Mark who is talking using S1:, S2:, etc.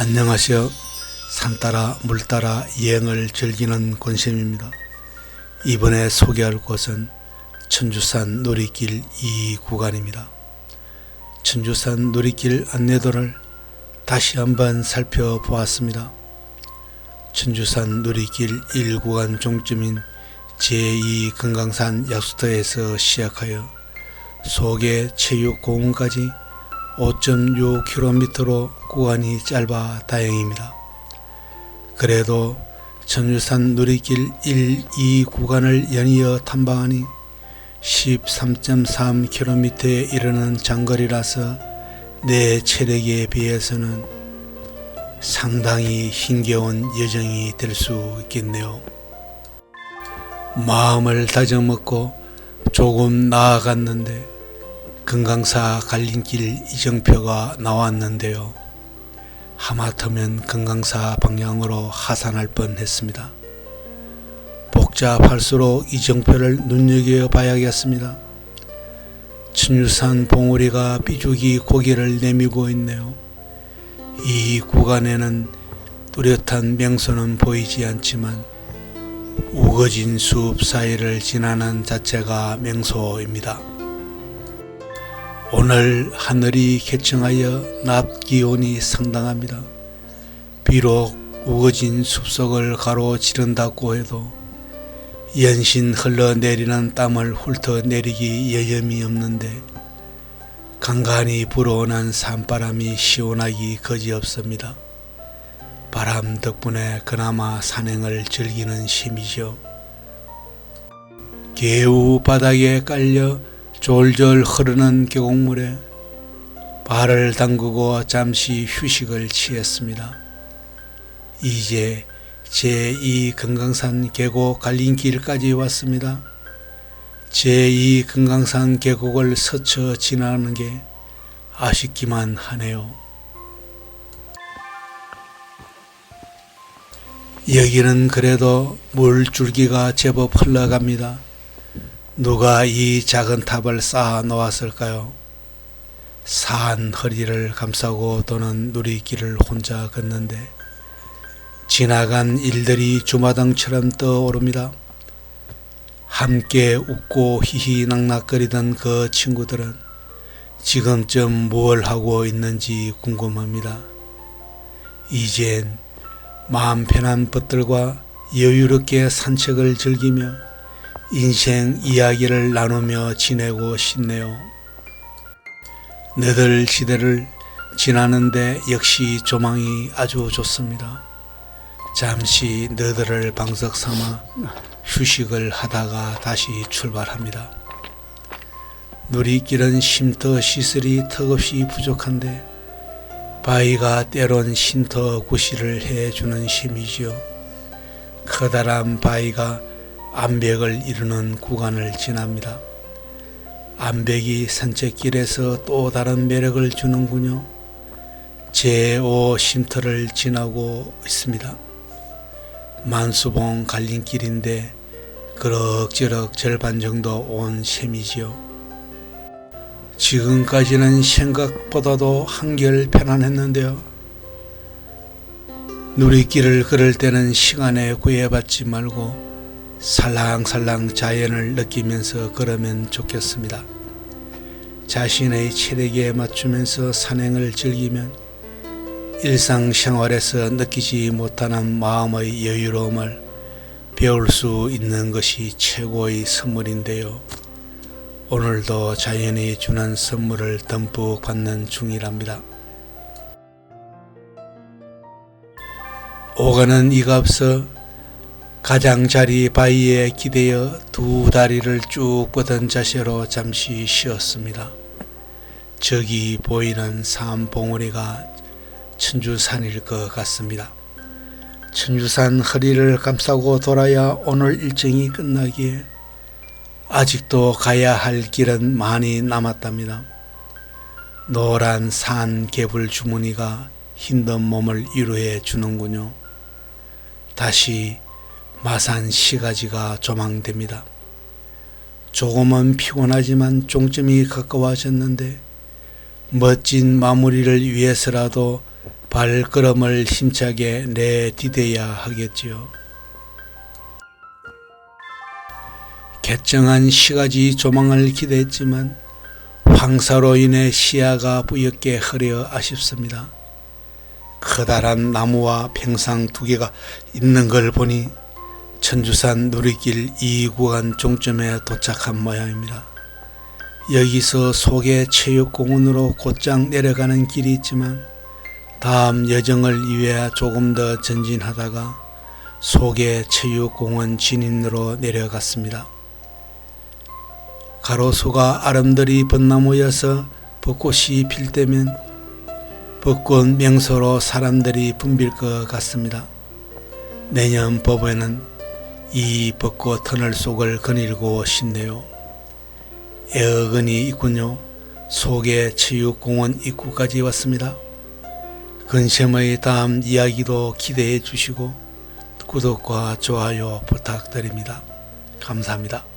S1: 안녕하세요. 산 따라 물 따라 여행을 즐기는 권쌤입니다. 이번에 소개할 곳은 천주산 놀이길 2 구간입니다. 천주산 놀이길 안내도를 다시 한번 살펴보았습니다. 천주산 놀이길 1 구간 종점인 제2 금강산 약수터에서 시작하여 소계 체육공원까지 5.6km로 구간이 짧아 다행입니다. 그래도 천유산 누리길 1, 2 구간을 연이어 탐방하니 13.3km에 이르는 장거리라서 내 체력에 비해서는 상당히 힘겨운 여정이 될 수 있겠네요. 마음을 다져먹고 조금 나아갔는데 금강사 갈림길 이정표가 나왔는데요. 하마터면 금강사 방향으로 하산할 뻔했습니다. 복잡할수록 이정표를 눈여겨봐야겠습니다. 천유산 봉우리가 삐죽이 고개를 내미고 있네요. 이 구간에는 뚜렷한 명소는 보이지 않지만 우거진 숲 사이를 지나는 자체가 명소입니다. 오늘 하늘이 개청하여 낮 기온이 상당합니다. 비록 우거진 숲속을 가로지른다고 해도 연신 흘러내리는 땀을 훑어내리기 여염이 없는데 간간히 불어오는 산바람이 시원하기 거지없습니다. 바람 덕분에 그나마 산행을 즐기는 셈이죠. 개우 바닥에 깔려 졸졸 흐르는 계곡물에 발을 담그고 잠시 휴식을 취했습니다. 이제 제2 금강산 계곡 갈림길까지 왔습니다. 제2 금강산 계곡을 스쳐 지나는 게 아쉽기만 하네요. 여기는 그래도 물줄기가 제법 흘러갑니다. 누가 이 작은 탑을 쌓아 놓았을까요? 산 허리를 감싸고 도는 누리길을 혼자 걷는데 지나간 일들이 주마등처럼 떠오릅니다. 함께 웃고 히히낙낙거리던 그 친구들은 지금쯤 뭘 하고 있는지 궁금합니다. 이젠 마음 편한 것들과 여유롭게 산책을 즐기며 인생 이야기를 나누며 지내고 싶네요. 너들 시대를 지나는데 역시 조망이 아주 좋습니다. 잠시 너들을 방석 삼아 휴식을 하다가 다시 출발합니다. 누리길은 쉼터 시설이 턱없이 부족한데 바위가 때론 쉼터 구실을 해주는 셈이지요. 커다란 바위가 암벽을 이루는 구간을 지납니다. 암벽이 산책길에서 또 다른 매력을 주는군요. 제5 쉼터를 지나고 있습니다. 만수봉 갈림길인데 그럭저럭 절반 정도 온 셈이지요. 지금까지는 생각보다도 한결 편안했는데요. 누리길을 걸을 때는 시간에 구애받지 말고 살랑살랑 자연을 느끼면서 걸으면 좋겠습니다. 자신의 체력에 맞추면서 산행을 즐기면 일상생활에서 느끼지 못하는 마음의 여유로움을 배울 수 있는 것이 최고의 선물인데요. 오늘도 자연이 주는 선물을 듬뿍 받는 중이랍니다. 오가는 이가 없어 가장자리 바위에 기대어 두 다리를 쭉 뻗은 자세로 잠시 쉬었습니다. 저기 보이는 산 봉우리가 천주산일 것 같습니다. 천주산 허리를 감싸고 돌아야 오늘 일정이 끝나기에 아직도 가야 할 길은 많이 남았답니다. 노란 산 개불 주머니가 힘든 몸을 위로해 주는군요. 다시 마산 시가지가 조망됩니다. 조금은 피곤하지만 종점이 가까워졌는데 멋진 마무리를 위해서라도 발걸음을 힘차게 내디뎌야 하겠지요. 개정한 시가지 조망을 기대했지만 황사로 인해 시야가 뿌옇게 흐려 아쉽습니다. 커다란 나무와 평상 두 개가 있는 걸 보니 천주산 누리길 2구간 종점에 도착한 모양입니다. 여기서 속의 체육공원으로 곧장 내려가는 길이 있지만 다음 여정을 위해 조금 더 전진하다가 속의 체육공원 진인으로 내려갔습니다. 가로수가 아름드리 벚나무여서 벚꽃이 필 때면 벚꽃 명소로 사람들이 붐빌 것 같습니다. 내년 법에는 이 벚꽃 터널 속을 거닐고 싶네요. 애어근이 있군요. 속의 체육공원 입구까지 왔습니다. 근심의 다음 이야기도 기대해 주시고 구독과 좋아요 부탁드립니다. 감사합니다.